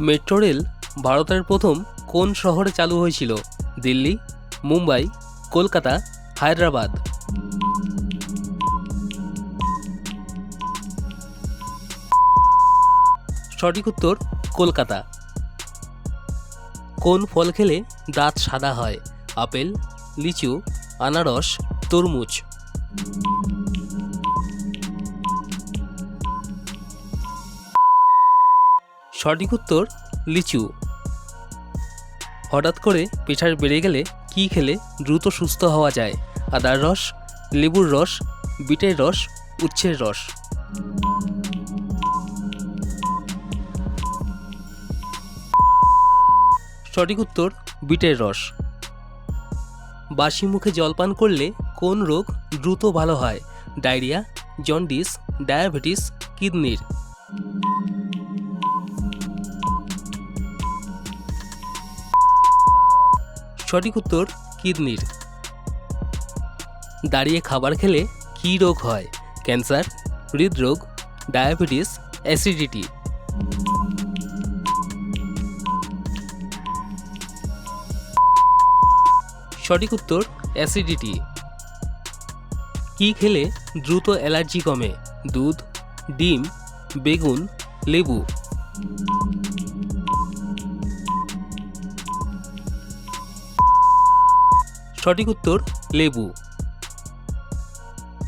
Metro rail ভারতের প্রথম কোন শহরে চালু হয়েছিল? দিল্লি, মুম্বাই, কলকাতা, হায়দ্রাবাদ। সঠিক উত্তর, কলকাতা। কোন ফল খেলে দাঁত সাদা হয়? আপেল, লিচু, আনারস, তরমুজ। সঠিক উত্তর, লিচু। হঠাৎ করে প্রেশার বেড়ে গেলে কি খেলে দ্রুত সুস্থ হওয়া যায়? আদার রস, লেবুর রস, বিটের রস, উচ্ছের রস। সঠিক উত্তর, বিটের রস। বাসি মুখে জলপান করলে কোন রোগ দ্রুত ভালো হয়? ডায়রিয়া, জন্ডিস, ডায়াবেটিস, কিডনির। সঠিক উত্তর, কিডনির। দাঁড়িয়ে খাবার খেলে কী রোগ হয়? ক্যান্সার, হৃদরোগ, ডায়াবেটিস, অ্যাসিডিটি। সঠিক উত্তর, অ্যাসিডিটি। কি খেলে দ্রুত অ্যালার্জি কমে? দুধ, ডিম, বেগুন, লেবু। সঠিক উত্তর, লেবু।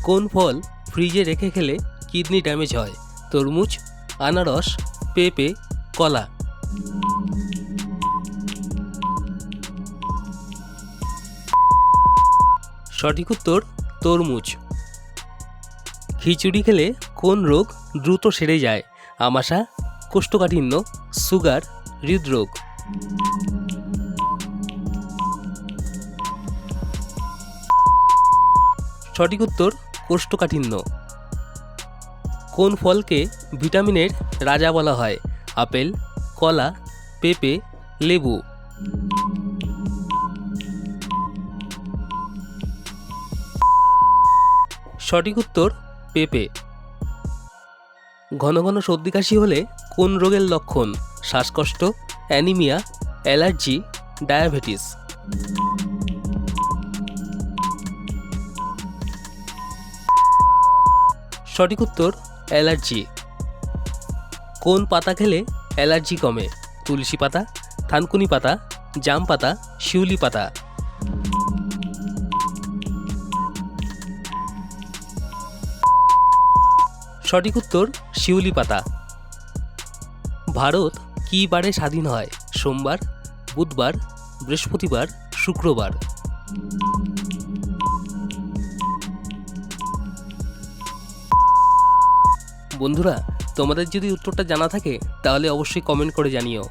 কোন ফল ফ্রিজে রেখে খেলে কিডনি ড্যামেজ হয়? তরমুজ, আনারস, পেঁপে, কলা। সঠিক উত্তর, তরমুজ। খিচুড়ি খেলে কোন রোগ দ্রুত সেরে যায়? আমাশা, কোষ্ঠকাঠিন্য, সুগার, হৃদরোগ। সঠিক উত্তর কোষ্ঠকাঠিন্য। কোন ফলকে ভিটামিনের রাজা বলা হয়? আপেল, কলা, পেঁপে, লেবু। সঠিক উত্তর, পেঁপে। ঘন ঘন সর্দি কাশি হলে কোন রোগের লক্ষণ? শ্বাসকষ্ট, অ্যানিমিয়া, অ্যালার্জি, ডায়াবেটিস। সঠিক উত্তর, অ্যালার্জি। কোন পাতা খেলে অ্যালার্জি কমে? তুলসী পাতা, থানকুনি পাতা, জাম পাতা, শিউলি পাতা। সঠিক উত্তর, শিউলি পাতা। ভারত কী বারে স্বাধীন হয়? সোমবার, বুধবার, বৃহস্পতিবার, শুক্রবার? বন্ধুরা, তোমাদের যদি উত্তরটা জানা থাকে, তাহলে অবশ্যই কমেন্ট করে জানিও।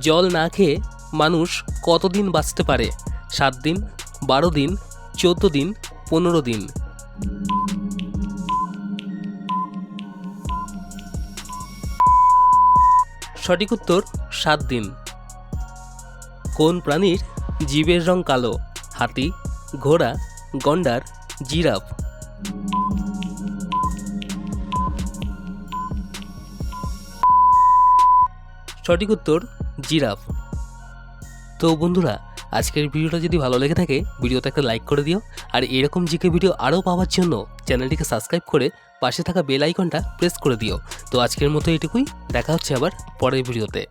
জল না খেয়ে মানুষ কতদিন বাঁচতে পারে? সাত দিন, বারো দিন, চোদ্দ দিন, পনেরো দিন? সঠিক উত্তর, সাত দিন। কোন প্রাণীর জীবের রং কালো? হাতি, ঘোড়া, গন্ডার, জিরাফ? সঠিক উত্তর, জিরাফ। তো বন্ধুরা, আজকের ভিডিওটা যদি ভালো লেগে থাকে, ভিডিওতে একটা লাইক করে দিও। আর এরকম জিকে ভিডিও আরও পাওয়ার জন্য চ্যানেলটিকে সাবস্ক্রাইব করে পাশে থাকা বেল আইকনটা প্রেস করে দিও। তো আজকের মতো এটুকুই, দেখা হচ্ছে আবার পরের ভিডিওতে।